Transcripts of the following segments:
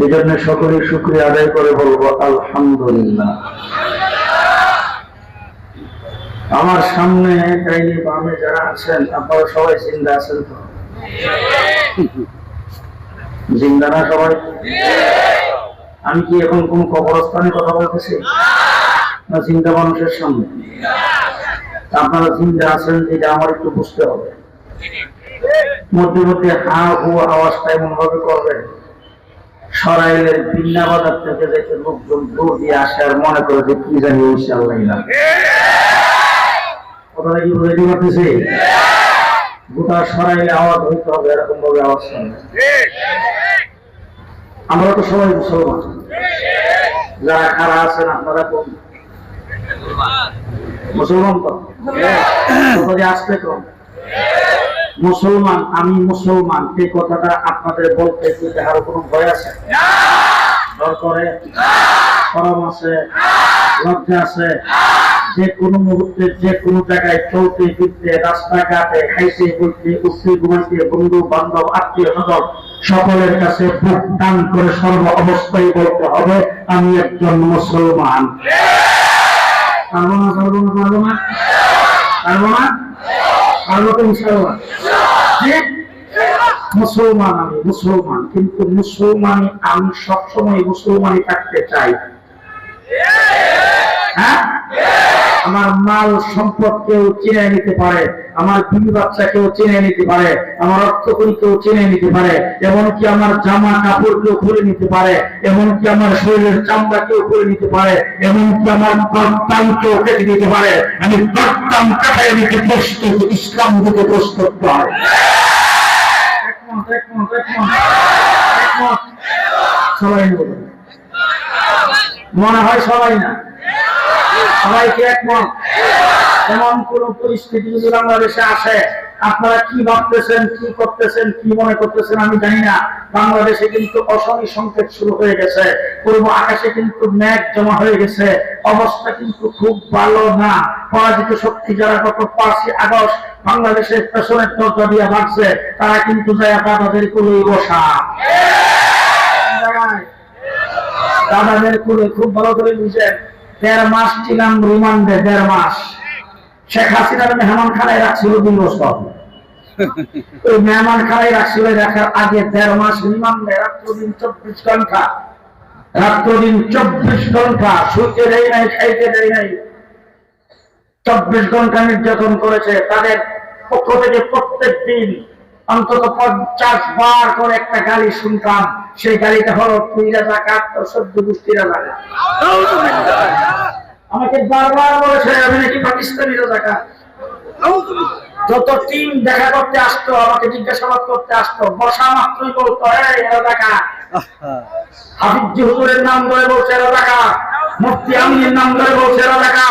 এই জন্য সকলে শুক্রিয়া আদায় করে বলব, আলহামদুলিল্লাহ। আমার সামনে ডাইনি বামে যারা আছেন, আপনারা সবাই জিন্দা আছেন তো? জিন্দা না সবাই? আমি কি এখন কোন কবরস্থানে কথা বলতেছি? না চিন্তা মানুষের সামনে? আপনারা চিন্তা আছেন যেটা আমার একটু বুঝতে হবে। মধ্যে মধ্যে হা হু আওয়াজটা এমন ভাবে করবেন। সরাইলের বিন্না বাজার থেকে দেখে লোকজন দৌড় দিয়ে আসে আর মনে করে যে কি জানি ইনশাল্লাহ কথাটা কি বুঝাইতে পারতেছি গোটা সরাইলে আওয়াজ হইতে হবে এরকম ভাবে আওয়াজ শুনবে আমরা তো সবাই মুসলমান। যারা খারা আছেন আপনারা কোন? মুসলমান তো? কথাটি আসতে কম মুসলমান, আমি মুসলমান, এই কথাটা আপনাদের বলতে কি তাহার কোনো ভয় আছে? বন্ধু, বান্ধব, আত্মীয় সকলের কাছে টান করে সর্ব অবস্থায় বলতে হবে, আমি একজন মুসলমান। পারব না পারব না? পারব না? মুসলমান। আমি মুসলমান কিন্তু মুসলমান আমি সবসময় মুসলমানই থাকতে চাই। হ্যাঁ? আমার মাল সম্পদ কেউ চিনে নিতে পারে, আমার বিবি বাচ্চা কেউ চিনে নিতে পারে, আমার অর্থকরী কেউ চিনে নিতে পারে, এমনকি আমার জামা কাপড় কেউ খুলে নিতে পারে, এমনকি আমার শরীরের চামড়া কেউ খুলে নিতে পারে, এমনকি আমার কর্তাম কেউ কেটে দিতে পারে, আমি কর্তাম কাটাই নিতে প্রস্তুত, ইসলাম দিতে প্রস্তুত সবাই মনে হয় সবাই না? একমত এমন কোন পরিস্থিতি যদি বাংলাদেশে আসে আপনারা কি ভাবতেছেন কি করতেছেন কি মনে করতেছেন আমি জানি না। বাংলাদেশে কিন্তু অশনি সংকেত শুরু হয়ে গেছে। পূর্ব আকাশে কিন্তু মেঘ জমা হয়ে গেছে। অবস্থা কিন্তু খুব ভালো না। পরাজিত শক্তি যারা গত পাঁচই আগস্ট বাংলাদেশের পেছনের দরজা দিয়ে ভাগছে তারা কিন্তু যায় তাদের কুলেই বসা। দাদাদের কুলে খুব ভালো করে বুঝেন। দেড় মাস ছিলাম রিমান্ডে দেড় মাস। শেখ হাসিনার মেহমান খানায় রাখছিল দুই বছর। ওই মেহমান খানায় রাখছিল রাখার আগে দেড় মাস রিমান্ডে রাত্র দিন চব্বিশ ঘণ্টা রাত্র দিন চব্বিশ ঘণ্টা শুইতে দেয় নাই, খাইতে দেয় নাই। চব্বিশ ঘণ্টা নির্যাতন করেছে। তাদের পক্ষ থেকে প্রত্যেক দিন অন্তত পঞ্চাশ বার করে একটা গালি শুনতাম। সেই গালিটা হলো, তুই রাজা কাট তোর সদ্য গোষ্ঠী রাজা আমাকে বারবার বলেছে, আমি নাকি পাকিস্তানি রাজা কাট যত টিম দেখা করতে আসতো, আমাকে জিজ্ঞাসাবাদ করতে আসতো, বসা মাত্রই বলতো, এই রাজা কাট হাফিজি হুজুরের নাম ধরে বলছে রাজাকা মুফতি আমিনের নাম ধরে বলছে রাজাকা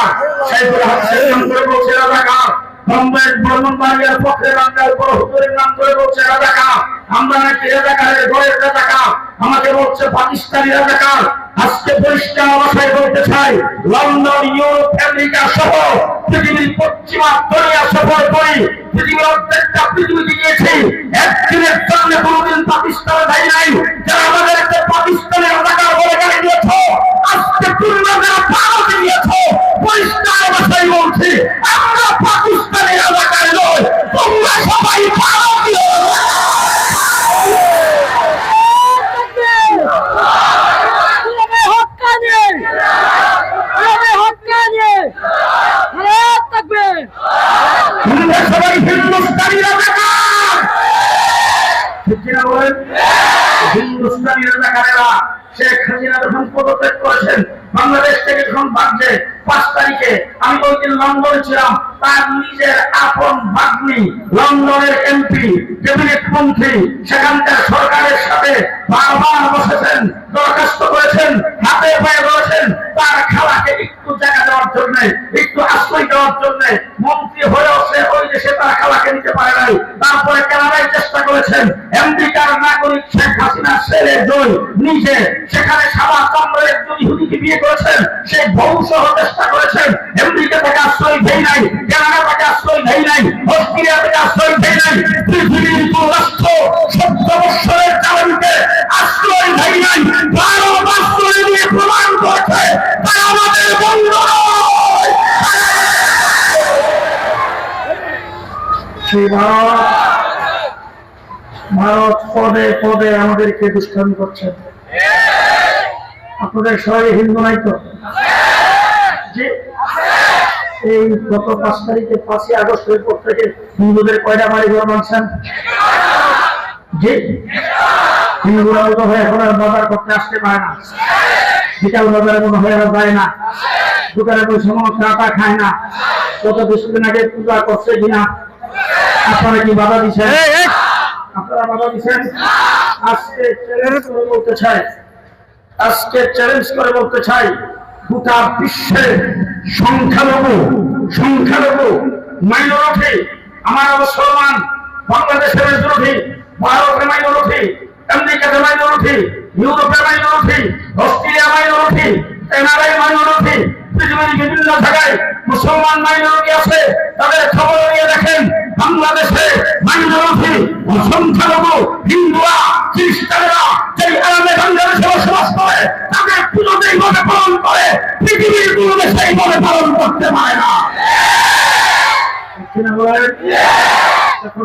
সাইফুল হাসানের নাম ধরে বলছে রাজাকা বোম্বের গিয়েছি। কোনোদিন পাকিস্তানে যাই আমাদেরকে পাকিস্তানের রাজাকার বলে গাড়ি দিয়েছ তোমরা যারা ভারতে দিয়েছ পরিষ্কার বলছি পাকিস্তানের রাজাকার নয় তোমরা সবাই ভারতীয় ইসলামে হক্কানি ইসলামে হক্কানি হায়াত থাকবে তোমরা সবাই হিন্দুস্তানি রাজাকার ঠিক কিনা বলেন হিন্দুস্তানি রাজাকারেরা শেখ হাসিনা যখন পদত্যাগ করেছেন, বাংলাদেশ থেকে যখন ভাগছে পাঁচ তারিখে আমি ওই লন্ডনে ছিলাম, তার নিজের আপন ভাগ্নি, লন্ডনের এমপি, ক্যাবিনেট মন্ত্রী, সেখানকার সরকারের সাথে বারবার বসেছেন, দরখাস্ত করেছেন, হাতে পায়ে বলেছেন তার খালাকে একটু জায়গা দেওয়ার জন্য, একটু আশ্রয় দেওয়ার জন্য, মন্ত্রী হয়েও সে ওই দেশে তার খালাকে নিতে পারে নাই। তারপরে কানাডায় চেষ্টা করেছেন আমেরিকার নাগরিক শেখ হাসিনার ছেলে জয়, নিজে সেখানে সারা চন্দ্রের একজন ইহুদিকে বিয়ে করেছেন। সে ধ্বংস চেষ্টা করেছেন। এমনিকে তাকে আশ্রয় দেয় নাই কেনারা তাকে আশ্রয় দেয় নাই অস্ট্রেলিয়া থেকে আশ্রয় দেয় নাই, পৃথিবীর সত্য বৎসরের আশ্রয় দেয় নাই বারো আশ্রয় দিয়ে প্রমাণ আমাদের বন্ধ ভারত পদে পদে আমাদেরকে দুষ্টামি করছে। আপনাদের সবাই হিন্দু নাই তো? এই গত পাঁচ তারিখে পাঁচই আগস্টের পর থেকে হিন্দুদের কয়টা বাড়ি ঘর মানছেন জি? হিন্দুরা মতো হয়ে এখন আর বাজার করতে আসতে পারে না। বিকাল বাজারে মনে হয় আর যায় না। দোকানে বসে সময় চাটা খায় না। গত কিছুদিন আগে পূজা করছে কিনা? আপনারা কি বাধা দিচ্ছেন? আপনারা বাধা দিচ্ছেন? আজকে বলতে চাই। আজকে চ্যালেঞ্জ করে বলতে চাই, গোটা বিশ্বের সংখ্যালঘু সংখ্যালঘু মাইনরিটি আমার মুসলমান, বাংলাদেশের বিরোধী ভারতের মাইনরিটি আমেরিকাতে মাইনরিটি ইউরোপের মাইনরিটি অস্ট্রেলিয়া মাইনরিটি কানাডায় মাইনরিটি পৃথিবীর বিভিন্ন জায়গায় মুসলমান মাইনরিটি আছে, তাদের খবর নিয়ে দেখেন। বাংলাদেশে মাইনরিটি সংখ্যালঘু হিন্দুরা, খ্রিস্টানরা যেই কারণে বাংলাদেশে বসবাস করে, তাদের পুজো যেইভাবে পালন করে, পৃথিবীর কোনো দেশে এইভাবে পালন করতে পারে না। নির্যাতন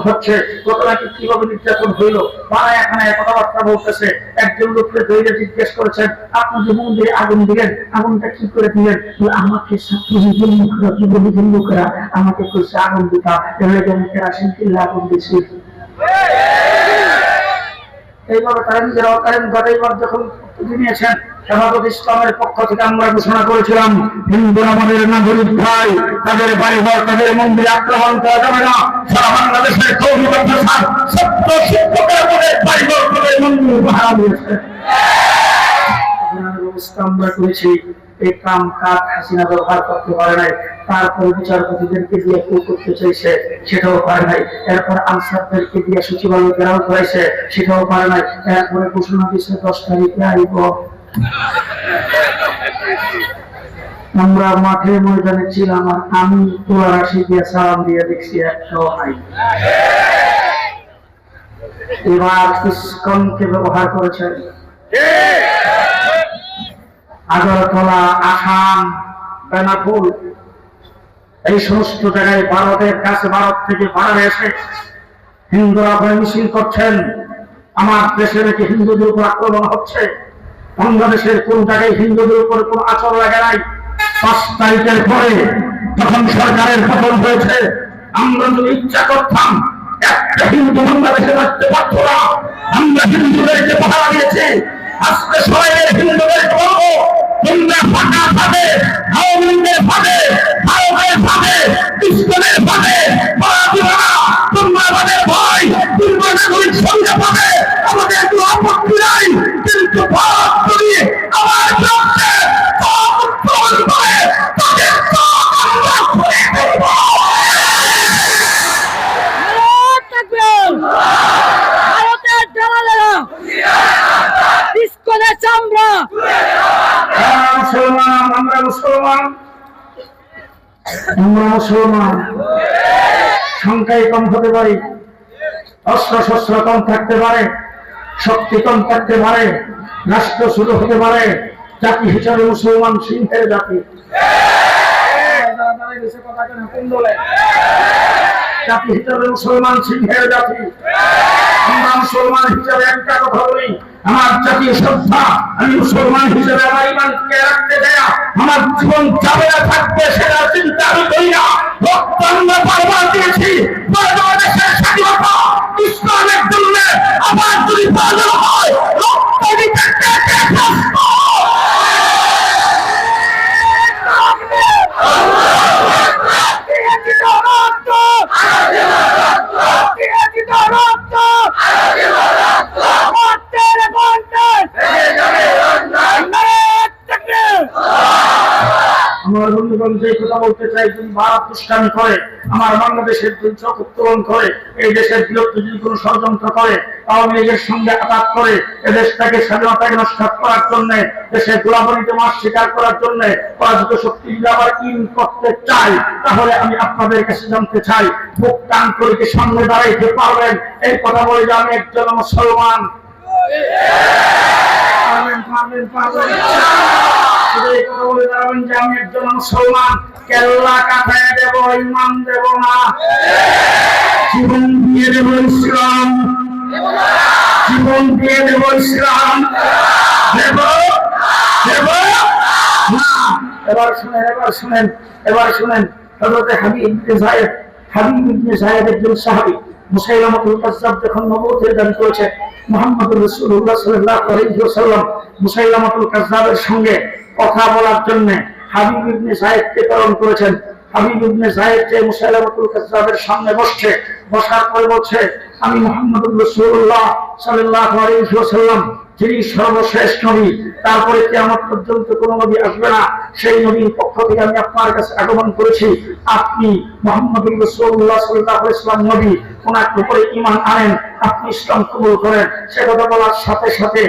হচ্ছে। কীভাবে নির্যাতন হইল? তারা এখানে কথাবার্তা বলতেছে। একজন লোককে ধৈর্য জিজ্ঞেস করেছেন, আপনি যে মন্দিরে আগুন দিলেন, আগুনটা কি করে দিলেন? আমাকে ছাত্রলীগের লোকরা আমাকে কইছে আগুন দিতা। আমি কেরাসিন কিনলে আগুন দিছি এইভাবে কারেন্টের অকারেন্ট ঘটাইবার যখন নিয়েছেন ইসলামের পক্ষ থেকে আমরা ঘোষণা করেছিলাম, হিন্দু নাগরিক ভাই, তাদের বাড়িঘর তাদের মন্দিরে আক্রমণ করা যাবে না। আমরা করেছি। এই কাম হাসিনা ব্যবহার করতে পারে নাই তারপর বিচারপতিদেরকে দিয়ে করতে চাইছে, সেটাও পারে নাই। এরপর আনসারদেরকে দিয়ে সচিবালয় করেছে সেটাও পারে নাই। এরপরে ঘোষণা দশ তারিখে আইব। আমরা মাঠে ময়দানে ছিলাম আর আমি তোলা রাশি দিয়ে সালাম দিয়ে দেখছি একটাও নাই। এবার ইস্কনকে ব্যবহার করেছেন আগরতলা আসাম বেনাপুর, এই সমস্ত জায়গায় ভারতের কাছে ভারত থেকে ভারত এসে হিন্দুরা মিছিল করছেন, আমার দেশে নাকি হিন্দুদের উপর আক্রমণ হচ্ছে, বাংলাদেশের কোন জায়গায় হিন্দুদের উপর কোন আচর লাগে নাই? পাঁচ তারিখের পরে তখন সরকারের পতন হয়েছে, আমরা যদি ইচ্ছা করতাম, একটা হিন্দু বাংলাদেশে রাখতে পারত না, আমরা হিন্দুদেরকে পাহারা দিয়েছি, আজকে সবাই হিন্দুদের বলব তোমরা ফাঁকা ফাঁকে আওয়ামী লীগের ফাঁকে ভারতের ফাঁকে ইসলামের ফাঁকে পড়া দিবে তোমরা আমাদের ভয়, তোমরা নাগরিক সঙ্গে আপত্তি নাই, কিন্তু ভারত যদি আমার বিরুদ্ধে চোখ উত্তোলন করে তাদের চোখ আমরা খুলে ফেলব। ভারত থাকবে ভারতের দালালেরা ইস্কনের চামড়া আমরা মুসলমান আমরা মুসলমান আমরা মুসলমান। সংখ্যায় কম হতে পারে অস্ত্র শস্ত্র কম থাকতে পারে, শক্তি কম থাকতে পারে, রাষ্ট্র শুরু হতে পারে, জাতি হিসাবে মুসলমান সিংহের জাতি। জাতি হিসাবে মুসলমান সিংহের জাতি। আমরা মুসলমান হিসাবে একটা কথা বলি, আমার জাতীয় শ্রদ্ধা, আমি মুসলমান হিসেবে আমার ইমানকে রাখতে দেয়া, আমার জীবন যাবে থাকবে সেটা চিন্তা আমি করি না। রক্ত বারবার দিয়েছি বাংলাদেশের স্বাধীনতা ইসলামের জন্য আবার যদি প্রয়োজন হয় রক্ত দিতে কে কে প্রস্তুত? আমার বন্ধুগণ যে কথা বলতে চাই যদি ভারত দুষ্টামি করে, আমার বাংলাদেশের চোখ উত্তোলন করে, এই দেশের বিরুদ্ধে যদি কোনো ষড়যন্ত্র করে আওয়ামী লীগের সঙ্গে আঘাত করে এ দেশটাকে স্বাধীনতাকে নষ্ট করার জন্য, দেশের গোলাবলিতে মাস স্বীকার করার জন্য পরাজিত শক্তি যদি আবার ইন করতে চাই তাহলে আমি আপনাদের কাছে জানতে চাই, বুক টান করে কি সামনে দাঁড়াইতে পারবেন? এই কথা বলে যে আমি একজন মুসলমান। আমি একজন মুসলমান। কেল্লা কাটায় দেব ইমান দেব না। জীবন দিয়ে দেব ইসলাম। জীবন দিয়ে দেব ইসলাম। দেব দেব এবার শুনেন এবার শুনেন এবার শুনেন। হযরত হাবিব ইবনে যায়েদ, হাবিব ইবনে যায়েদ একজন সাহাবী, মুসাইলামাতুল কাজ্জাব যখন নবুয়তের দাবি করেছে সাল্লাল্লাহু আলাইহি ওয়াসাল্লাম মুসাইলামাতুল কাজ্জাবের সঙ্গে কথা বলার জন্য হাবিব ইবনে প্রেরণ করেছেন। হাবিব ইবনে যায়েদ যে মুসাইলামাতুল সামনে বসছে, বসার পরে বলছে, আমি মুহাম্মদুর রাসূলুল্লাহ সাল্লাল্লাহু আলাইহি ওয়াসাল্লাম সর্বশেষ নবী। তারপরে কেমন পর্যন্ত কোন নবী আসবে না। সেই নবীর পক্ষ থেকে আমি আপনার কাছে আগমন করেছি। আপনি মোহাম্মদ রসুল্লাহ সাল্লাহ ইসলাম নবী। ওনার উপরে ইমান আনেন। আপনি ইসলাম কবুল করেন। সে কথা বলার সাথে সাথে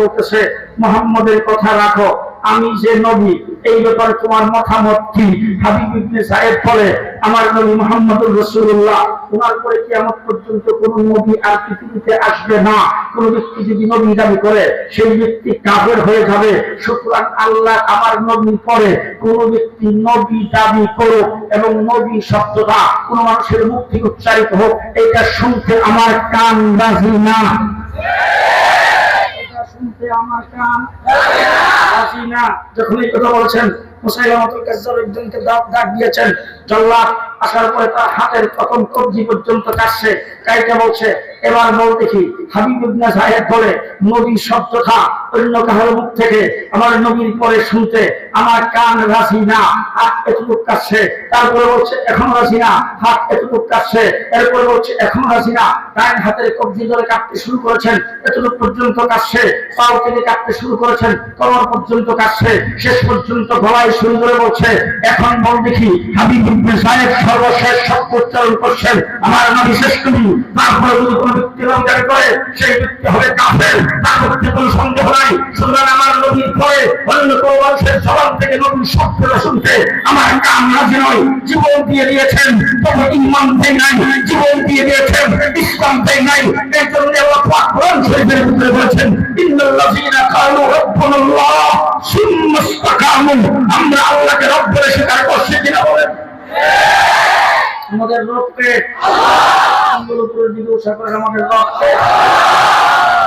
বলতেছে, মোহাম্মদের কথা রাখো, আমি যে নবী, এই ব্যাপারে তোমার মতামত কি? হাবিব সাহেব বলে, আমার নবী মোহাম্মদুর রাসূলুল্লাহ ওনার পরে পর্যন্ত কোন নবী আর পৃথিবীতে আসবে না। কোন ব্যক্তি যদি নবী দাবি করে, সেই ব্যক্তি হয়ে যাবে। সুতরাং আল্লাহ আমার নবীর পরে কোন ব্যক্তি নবী দাবি করুক এবং নবী শব্দটা কোন মানুষের মুখ থেকে উচ্চারিত হোক, এটা শুনতে আমার কান রাজি না। যখন এই কথা বলছেন একজনকে দাঁত দিয়েছেন, জল্লাদ আসার পরে তার হাতের প্রথম কবজি পর্যন্ত কাটছে। কাইটা বলছে, এবার বল দেখি। হাবিব সাহেব বলে সব শব্দটা অন্য কারোর মুখ থেকে আমার নবীর পরে শুনতে আমার কান রাজি না, হাত এতটুক কাটছে তারপরে বলছে, এখন রাজি না, হাত এতটুক কাটছে এরপরে বলছে, এখন রাজি না, ডান হাতের কবজি ধরে কাটতে শুরু করেছেন, এতটুক পর্যন্ত কাটছে পাও থেকে কাটতে শুরু করেছেন কমর পর্যন্ত কাটছে শেষ পর্যন্ত গলায় শুরু করে বলছে, এখন বল দেখি, হাবিব ইবনে সাহেব সর্বশেষ শব্দ উচ্চারণ করছেন, আমার নবী শেষ কবি, তারপরে যদি কোনো ব্যক্তি করে, সেই ব্যক্তি হবে কাফের, তার মধ্যে কোনো সন্দেহ নাই সুতরাং আমার নবীর পরে অন্য কোনো মানুষের জবান থেকে নবীর শব্দটা শুনতে আমার কান রাজি নয় জীবন দিয়ে দিয়েছেন তবে ইমান দেয় নাই জীবন দিয়ে দিয়েছেন ইসলাম দেয় নাই এই জন্য আল্লাহ কোরআন শরীফের ভিতরে বলেছেন ইন্নাল্লাযীনা কালু রাব্বুনাল্লাহ সুম্মা ইসতাকামু আমরা আল্লাহকে রব বলে স্বীকার করছি কিনা বলেন আমাদের রবকে আঙ্গুল উপরের দিকে উৎসাহ করে আমাদের রবকে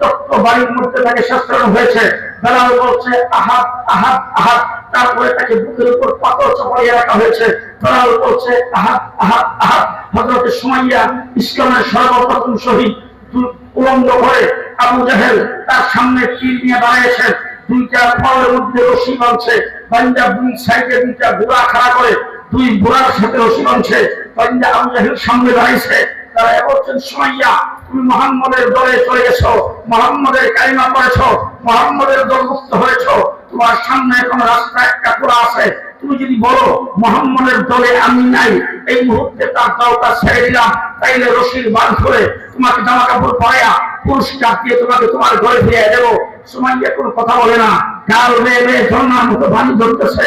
উত্তপ্ত বাড়ির মধ্যে তাকে হয়েছে। বেলাল বলছে আহাত আহাত আহাত তারপরে তাকে বুকের উপর পাথর রাখা হয়েছে। বেলাল বলছে আহাত আহাত আহাত হজরত সুমাইয়া ইসলামের সর্বপ্রথম শহীদ। উলঙ্গ আবু জাহেল তার সামনে তীর নিয়ে দাঁড়িয়েছেন দুইটা ফলের মধ্যে রশি বাঁধছে। দুই সাইডে দুইটা ঘোড়া খাড়া করে, দুই ঘোড়ার সাথে রশি বাঁধছে। পাঞ্জা আবু জাহেল সামনে দাঁড়িয়েছে। তারা বলছেন সুমাইয়া তুমি মোহাম্মদের দলে চলে গেছো, মোহাম্মদের কালিমা পড়েছো, মোহাম্মদের দলমুক্ত হয়েছো। তোমার সামনে এখন রাস্তা, একটা খোলা আছে। তুমি যদি বলো, মোহাম্মদের দলে আমি নাই, এই মুহূর্তে তার দলটা ছেড়ে দিলাম, তাইলে রশির বান করে তোমাকে জামা কাপড় পরাইয়া, পুরস্কার দিয়ে তোমাকে তোমার ঘরে ফিরিয়ে দেবো। সুমাইয়া কোনো কথা বলে না। কাল মেয়ে মেয়ে ঝর্ণার মতো বাণী ধরতেছে।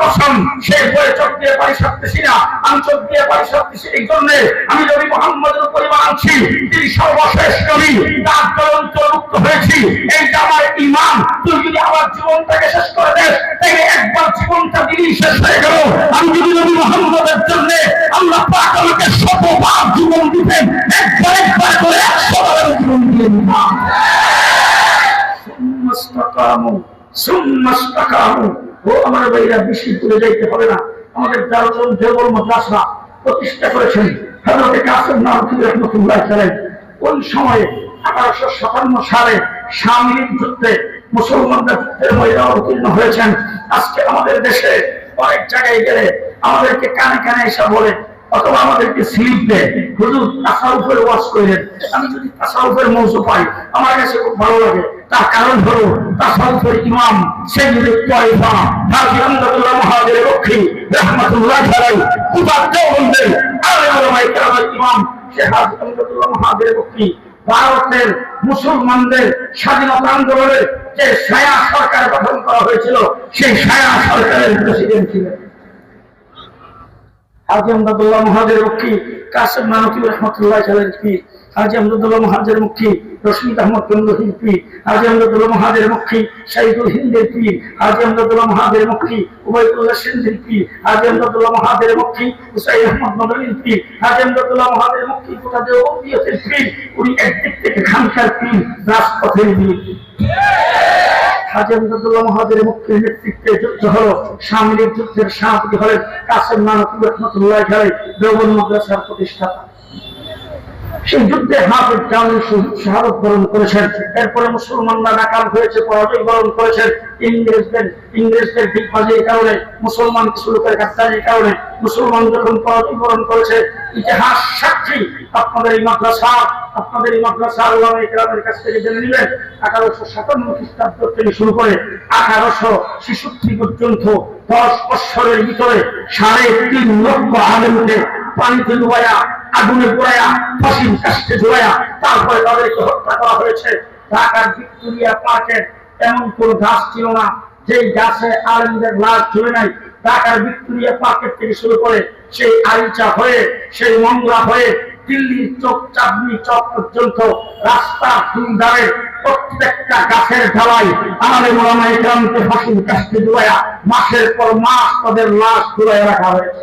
কসম সে ভয়ে চোখ দিয়ে পানি সারতেছি না আমি চোখ দিয়ে পানি সারতেছি এই জন্য আমি নবী মোহাম্মদের পরিবার আনছি তিনি সর্বশেষ নবী তার জ্বলন্ত মুক্ত হয়েছি এইটা আমার ইমান তুই যদি আমার জীবনটাকে শেষ করে দেন তাকে একবার জীবনটা দিলেই শেষ হয়ে গেল আমি যদি নবী মোহাম্মদের জন্য আল্লাহ পাক আমাকে শতবার জীবন দিতেন একবার একবার করে একশো জীবন দিয়ে দিতাম সুম্মাস্তাকামু, সুম্মাস্তাকামু। ও আমার ভাইরা বেশি দূরে যাইতে হবে না। আমাদের দারুল দেবল মাদ্রাসা প্রতিষ্ঠা করেছেন কাসিম সময়ে আঠারোশো সাতান্ন সালে সামরিক যুদ্ধে মুসলমানদের মহিলা অবতীর্ণ হয়েছেন। আজকে আমাদের দেশে অনেক জায়গায় গেলে আমাদেরকে কানে কানে এসে বলে অথবা আমাদেরকে স্লিপ দেয় হুজুর, তাসাউফের ওয়াজ করেন আমি যদি তাসাউফের মৌজু পাই, আমার কাছে খুব ভালো লাগে। তার কারণ হলো, তাসাউফের ইমাম মহাজের রক্ষী রহমাতুল্লাহ আলাই কুবার ইমাম মহাজের রক্ষী ভারতের মুসলমানদের স্বাধীনতা আন্দোলনের যে সায়া সরকার গঠন করা হয়েছিল, সেই সায়া সরকারের প্রেসিডেন্ট ছিলেন। হাজি আমদাদুল্লাহ মহাজের মুখী কাসেম নানকি রহমতুল্লাহ চালের পীর হাজি আমদাদুল্লাহ মহাজের আহমদ চন্দ্রহীন পীর হাজি আমদাদুল্লাহ মহাজের মুখী শাহিদুল হিন্দের পীর, হাজি আমদাদুল্লাহ মহাজের মুখী উবাইদুল্লাহ সিন্ধির পীর, হাজি আমদাদুল্লাহ মহাজের হুসাইন আহমদ মদনীর পীর, হাজি আমদাদুল্লাহ মহাজের মুখী গোটা দেওবন্দিয়তের পীর, উনি একদিক থেকে রাজপথের হাজি প্রতিষ্ঠাতা। সেই যুদ্ধে হাফিজ জামিল শাহাদত বরণ করেছেন। এরপরে মুসলমানরা নাকাল হয়েছে, পরাজয় বরণ করেছেন। ইংরেজদের ইংরেজদের দিগ্বাজির কারণে, মুসলমান কিছু লোকের গাদ্দারির কারণে মুসলমান যখন পরাজয় বরণ করেছে, ইতিহাস সাক্ষী। আপনাদের এই মাদ্রাসা, আপনাদের এই মাদ্রাসা আল্লাহ ইকরামের কাছ থেকে জেনে নিলেন আঠারোশো সাতান্ন খ্রিস্টাব্দ থেকে শুরু করে আঠারোশো ছেষট্টি পর্যন্ত দশ বৎসরের ভিতরে সাড়ে তিন লক্ষ আলেমকে পানিতে ডুবাইয়া আগুনে পোড়াইয়া ফাঁসির কাষ্টে ঝুলাইয়া তারপরে তাদেরকে হত্যা করা হয়েছে। ঢাকার ভিক্টোরিয়া পার্কের এমন কোন গাছ ছিল না, যেই গাছে আলেমদের লাশ ঝুলে নাই। ঢাকার ভিক্টোরিয়া পার্কের থেকে শুরু করে সেই আইচা হয়ে, সেই মংলা হয়ে, দিল্লির চোখ চাঁদনি চক পর্যন্ত রাস্তা ধারে প্রত্যেকটা গাছের ঢালাই আমাদের মোলামা ইকরামকে ফাঁসির কাষ্টে ঝুলাইয়া মাসের পর মাস তাদের লাশ ঝুলাইয়া রাখা হয়েছে।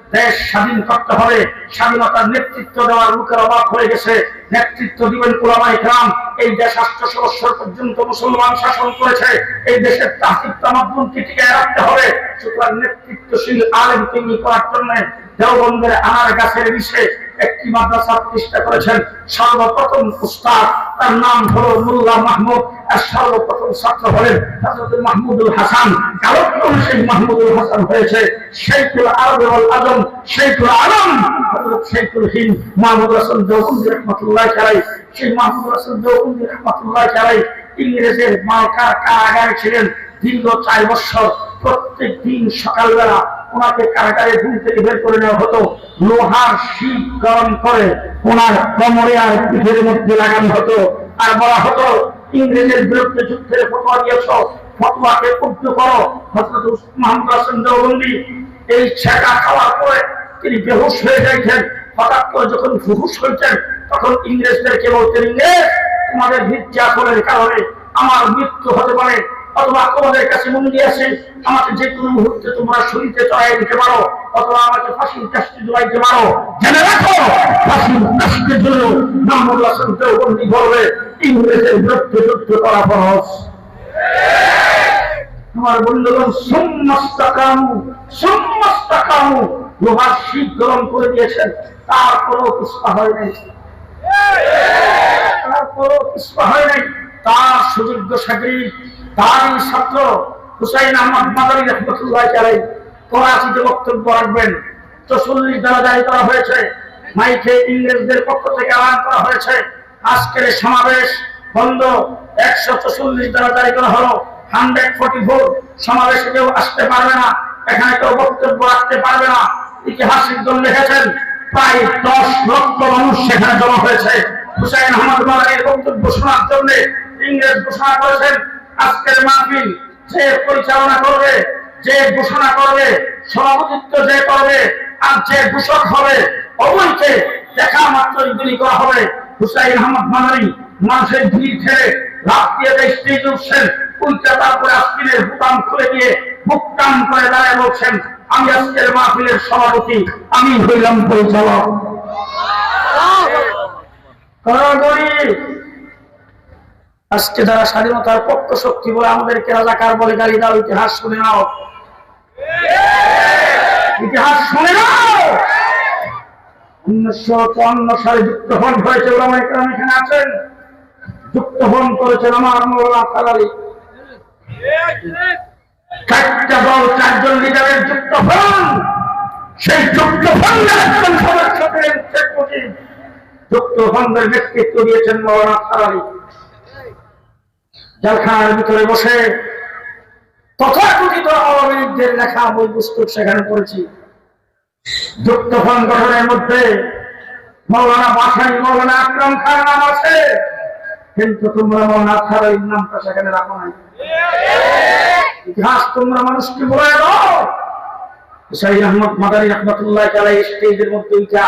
দেশ স্বাধীন করতে হবে। স্বাধীনতার নেতৃত্ব দেওয়ার লোকের অভাব হয়ে গেছে। নেতৃত্ব দিবেন ওলামা ইকরাম এই দেশ আটশো বছর পর্যন্ত মুসলমান শাসন করেছে। এই দেশের তাহিক তামাদ্দুনকে টিকায় রাখতে হবে। সুতরাং নেতৃত্বশীল আলেম তৈরি করার জন্য দেওবন্দের আনার গাছের বিষে একটি মাদ্রাসা প্রতিষ্ঠা করেছেন। সর্বপ্রথম উস্তাদ তার নাম হলো মোল্লা মাহমুদ সর্বপ্রথম ছাত্র হলেন মাহমুদুল হাসান। সেই মাহমুদুল হাসান হয়েছে শেখুল আরব ওয়াল আজম শেখুল আলম আলাইহি। ইংরেজের মালকার কারাগারে ছিলেন দীর্ঘ চার বছর। প্রত্যেক দিন সকালবেলা ওনাকে কারাগারে ঘুম থেকে বের করে নেওয়া হতো। লোহার শীত গরম করে ওনার কোমরে আর পিঠের মধ্যে লাগানো হতো। আর বলা হতো, ইংরেজের বিরুদ্ধে যুদ্ধের ফটোয়া দিয়েছ ফটোয়াকে উদ্ধ করো। হজরত মোহাম্মদ হাসান দেওবন্দি, এই ছেঁকা খাওয়ার পরে তিনি বেহুশ হয়ে যাইতেন। হঠাৎ করে যখন হুহুশ হইতেন, তখন ইংরেজদেরকে বলতেন, ইংরেজ, তোমাদের আসলের কারণে আমার মৃত্যু হতে পারে। অথবা তোমাদের কাছে মন্দি আছে আমাকে যে কোনো মুহূর্তে তোমরা শরীরে চড়াই দিতে পারো, অথবা আমাকে ফাঁসির কাশতে জড়াইতে পারো, জেনে রাখো, ফাঁসির কাশতে জন্য মোহাম্মদ হাসান দেওবন্দি বলবে ইংরেজের বিরুদ্ধে যুদ্ধ করা ফরজ। আমার বন্ধুগণ সমস্ত কামু সমস্ত কামু লোহার শীত গরম করে দিয়েছেন, তারপরেও পুষ্পা হয় নাই। তারপরও পুষ্পা হয় নাই। তার সুযোগ্য সাগরিক তারই ছাত্র হুসাইন আহমদ মাদারি রহমতুল্লাহ চালাই করাচিতে বক্তব্য রাখবেন। চল্লিশ দ্বারা জারি করা হয়েছে। মাইকে ইংরেজদের পক্ষ থেকে আহ্বান করা হয়েছে। আজকের সমাবেশ বন্ধ। একশো চল্লিশ দ্বারা জারি করা হলো। হান্ড্রেড ফোর্টি ফোর সমাবেশে কেউ আসতে পারবে না। এখানে কেউ বক্তব্য রাখতে পারবে না। ইতিহাসিক দল লিখেছেন, প্রায় দশ লক্ষ মানুষ সেখানে জমা হয়েছে। হুসাইন আহমদ মাদানির বক্তব্য শোনার জন্য ইংরেজ ঘোষণা করেছেন আজকের মাহফিল যে পরিচালনা করবে যে ঘোষণা করবে সভাপতিত্ব যে করবে আর যে ঘোষক হবে অবৈকে দেখা মাত্রই গুলি করা হবে। হুসাইন আহমদ মাদারি মানুষের ভিড় ছেড়ে লাভ দিয়ে দেয় স্টেজে উঠছেন। উল্টা তারপরে আজকের বুতাম খুলে দিয়ে বুক টান করে দাঁড়ায় বলছেন আমি আজকের মাহফিলের সভাপতি আমি হইলাম পরিচালক। কড়াকড়ি। আজকে যারা স্বাধীনতার পক্ষ শক্তি বলে আমাদেরকে রাজাকার বলে গালি দাও, ইতিহাস শুনে নাও। ইতিহাস শুনে নাও! উনিশশো চুয়ান্ন সালে যুক্তফ্রন্ট হয়েছে ওলামা ইকরাম এখানে আছেন। যুক্তফ্রন্ট করেছেন আমার মৌলানা ফালালি চারটা দল, চারজন লিডারের যুক্ত হন সেই যুক্তফ্রন্টের একজন সদস্য ছিলেন শেখ মুজিব। যুক্তফ্রন্টের নেতৃত্ব দিয়েছেন মৌলানা ফালালি জেলখানার ভিতরে বসে তথাকথিত আওয়ামী লেখা বই পুস্তক সেখানে পড়েছি। যুক্তফ্রন্ট গঠনের মধ্যে মৌলানা বাসানি, মৌলানা আকরম খান নাম আছে, কিন্তু তোমরা মৌলানা খারাইর নামটা সেখানে রাখো নাই। ইতিহাস তোমরা মানুষকে বলে দাও। হুসাইন আহমদ মাদানী রহমতুল্লাহ তালা স্টেজের মধ্যে ওইটা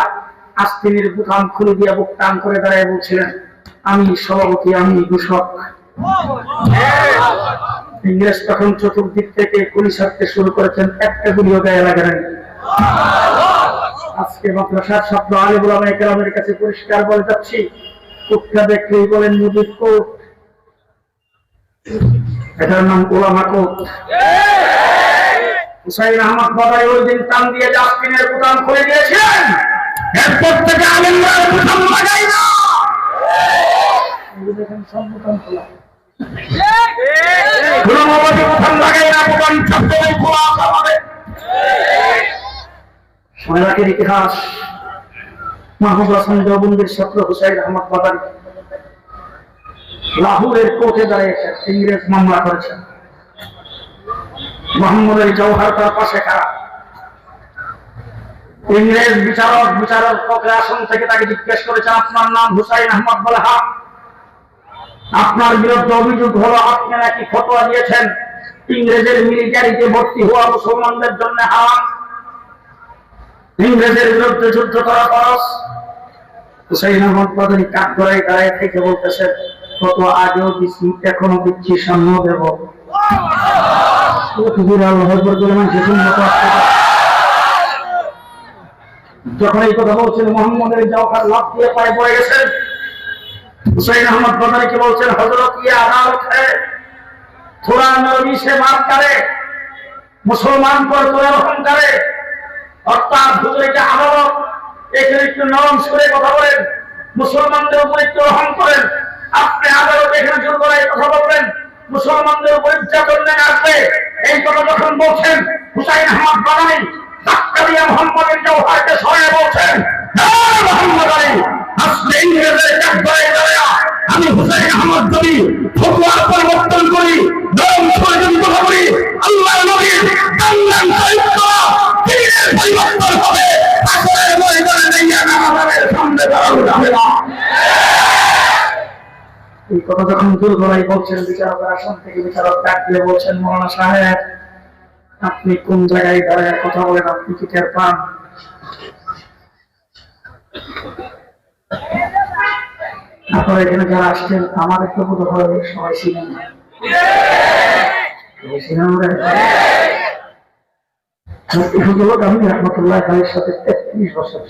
আস্তিনের বুকাম খুলে দিয়ে বুক টান করে দাঁড়ায় বলছিলেন, আমি সভাপতি, আমি ঘোষক ইংরেজ তখন চতুর্দিক থেকে গুলি ছাড়তে শুরু করেছেন, একটা গুলিও গায়ে লাগে নাই। আজকে মাদ্রাসার শব্দ আলী গোলাম একরামের কাছে পরিষ্কার বলে যাচ্ছি কুটটা দেখলেই বলেন মুজিব কোট। এটার নাম ওলামা কোট। হুসাইন আহমদ বাবাই ওই দিন টান দিয়ে জাস্টিনের বুতাম খুলে দিয়েছিলেন এরপর থেকে আলেমরা বুতাম লাগাই না। দেখেন সব বুতাম খোলা। গুলামাবাদী বুতাম লাগাই না বুতাম সবসময় খোলা আছে আমাদের সোনাকের ইতিহাস, মাহমুদ হাসান দেওবন্দির ছাত্র হুসাইন আহমদ বাদারি লাহোরের কোর্টে ইংরেজ মামলা করেছেন। মোহাম্মদ আলী জওহার তার পাশে ইংরেজ বিচারক বিচারক পক্ষে আসন থেকে তাকে জিজ্ঞেস করেছেন আপনার নাম হুসাইন আহমদ বলহা আপনার বিরুদ্ধে অভিযোগ হলো, আপনি নাকি ফতোয়া দিয়েছেন? ইংরেজের মিলিটারিতে ভর্তি হওয়া মুসলমানদের জন্য হারাম। ইংরেজের বিরুদ্ধে যুদ্ধ করা খরচ যখন এই কথা বলছেন, মোহাম্মদের জওহার লাভ দিয়ে পায়ে পড়ে গেছেন। হুসাইন আহমদ বাদানিকে বলছেন হজরত ইয়ে আদালত হ্যাঁ থোড়া নবী সে মাফ করে? মুসলমান পর তোরা রকম করে? অর্থাৎ হুজুর এটা আদালত এখানে একটু নরম সুরে কথা বলেন। মুসলমানদের উপর একটু রহম করেন। আপনি আদালত এখানে জোর করে কথা বলবেন। মুসলমানদের উপর নির্যাতন নেমে আসবে। এই কথা যখন বলছেন হুসাইন আহমদ বাদানি ডাক্তারিয়া মোহাম্মদের জওহারকে সরে বলছেন "হ্যাঁ, মোহাম্মদ আলী আজকে ইংরেজের ধরে দাঁড়ায়া আমি হুসাইন আহমদ যদি ফতুয়া পরিবর্তন করি সুরে যদি কথা বলি আল্লাহ নবীর কান্নান চরিত্র দিনের পরিবর্তন হবে। আসলে ময়দানে নেইয়া নামাজের সামনে দাঁড়ানো যাবে না। এই কথা যখন দুর্গলাই বলছেন, বিচারকের আসন থেকে বিচারক ডাক দিয়ে বলছেন, মৌলানা সাহেব, আপনি কোন জায়গায় দাঁড়ায় কথা বলেন? আপনি কি টের পান? আপনারা এখানে যারা আসছেন বোধ হয় সবাই ছিলেন। আমরা? আমি রহমতুল্লাহ খানের সাথে বছর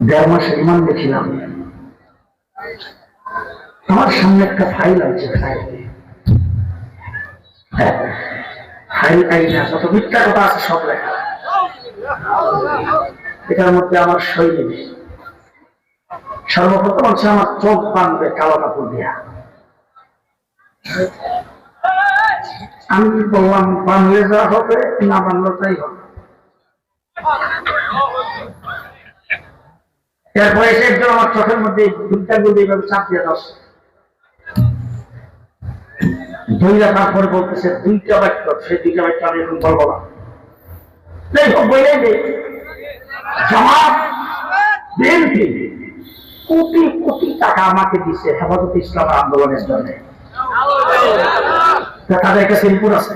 দেড় মাসে ইমান দেখছিলাম আমার সামনে একটা ফাইল আছে ফাইল ফাইল যত কথা আছে, সব লেখা। এটার মধ্যে আমার শৈলী। নেই সর্বপ্রথম হচ্ছে আমার চোখ বাঁধবে কালো কাপড় দিয়া। আমি কি বললাম বাংলে যা হবে, না বাংলা তাই হবে? এরপরে এসে একজন আমার চোখের মধ্যে দুইটা গুলি এইভাবে চাপ দিয়ে দশ দুই বলতেছে, দুইটা বাক্য সেই দুইটা বাক্য আমি এখন বলব না। হোক বলে জামাত, বিএনপি কোটি কোটি টাকা আমাকে দিছে হেফাজত ইসলাম আন্দোলনের জন্য। তাদের কাছে রিপোর্ট আছে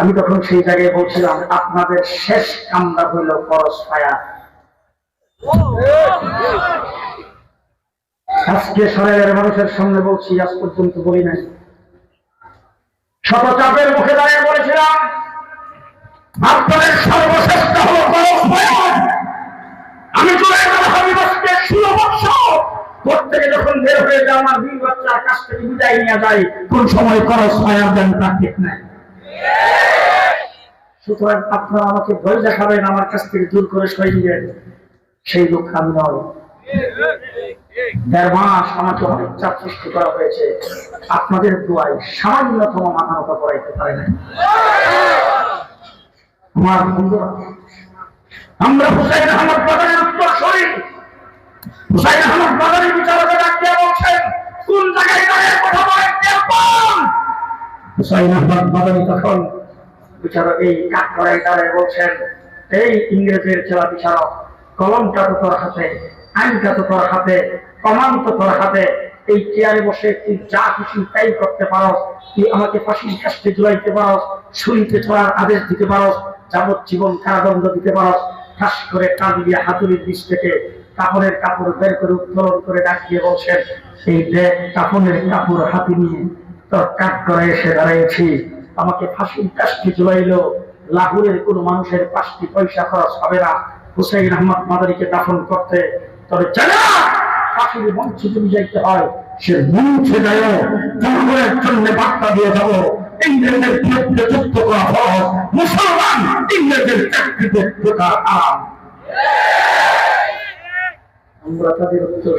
আমি তখন সেই জায়গায় বলছিলাম, আপনাদের শেষ কামনা হইল খরচ পায়া আজকে সরাইয়ের মানুষের সামনে বলছি, আজ পর্যন্ত বলি নাই। শত মুখে দাঁড়িয়ে বলেছিলাম, আপনাদের সর্বশ্রেষ্ঠ হল আমি যখন বের হয়ে যায় আমার দুই বাচ্চার কাছ থেকে নিয়ে যায়, কোন সময় সুতরাং আমাকে ভয় দেখাবেন, আমার কাছ থেকে দূর করে সই সেই লোক আমি নয় আপনাদের দোয়ায় সামান্যতম মাথা মতো করাইতে পারে না আমার হুসাইন আহমদ বাজারের উত্তর শরীর। হুসাইন আহমদ বাজারের বিচারকে ডাক বলছেন, কোন এই ইংরেজের খেলা বিচারক, কলমটা তো তোর হাতে, আইনটা তো তোর হাতে কমান তো তোর হাতে। এই চেয়ারে বসে তুই যা কিছু তাই করতে পারস। তুই আমাকে ফাঁসির কাছে ঝুলাইতে পারস শুনিতে ছড়ার আদেশ দিতে পারস, যাবজ্জীবন কারাদণ্ড দিতে পারস। ঠাস করে টান দিয়ে হাতুড়ির দিক থেকে কাপড়ের কাপড় বের করে উত্তোলন করে ডাকিয়ে বলছেন, এই দেখ কাপড়ের কাপড় হাতে নিয়ে তোর কাঠ করে এসে দাঁড়িয়েছি। আমাকে ফাঁসির কাজটি ঝুলাইলো লাহোরের কোন মানুষের পাঁচটি পয়সা খরচ হবে না। হুসাইন আহমদ মাদারিকে দাফন করতে তবে জানা যদি যাইতে হয় সে জন্য বার্তা দিয়ে যাব ইংরেজের বিরুদ্ধে যুদ্ধ করা মুসলমান ইংরেজের চাকরিতে আমরা তাদের উত্তর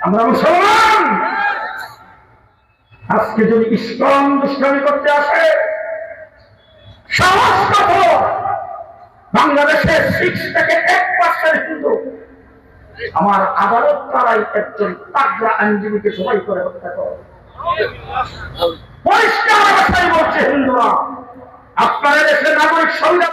আমরা মুসলমান। আজকে যদি ইসলাম দুষ্টামি করতে আসে সাহস কত বাংলাদেশের সিক্স থেকে এক পার্সেন্ট হিন্দু আমার আদালত তারাই একজন তাগড়া আইনজীবীকে সবাই করে হত্যা করে। পরিষ্কার হিন্দুরা, আপনারা দেশের নাগরিক সংগ্রাম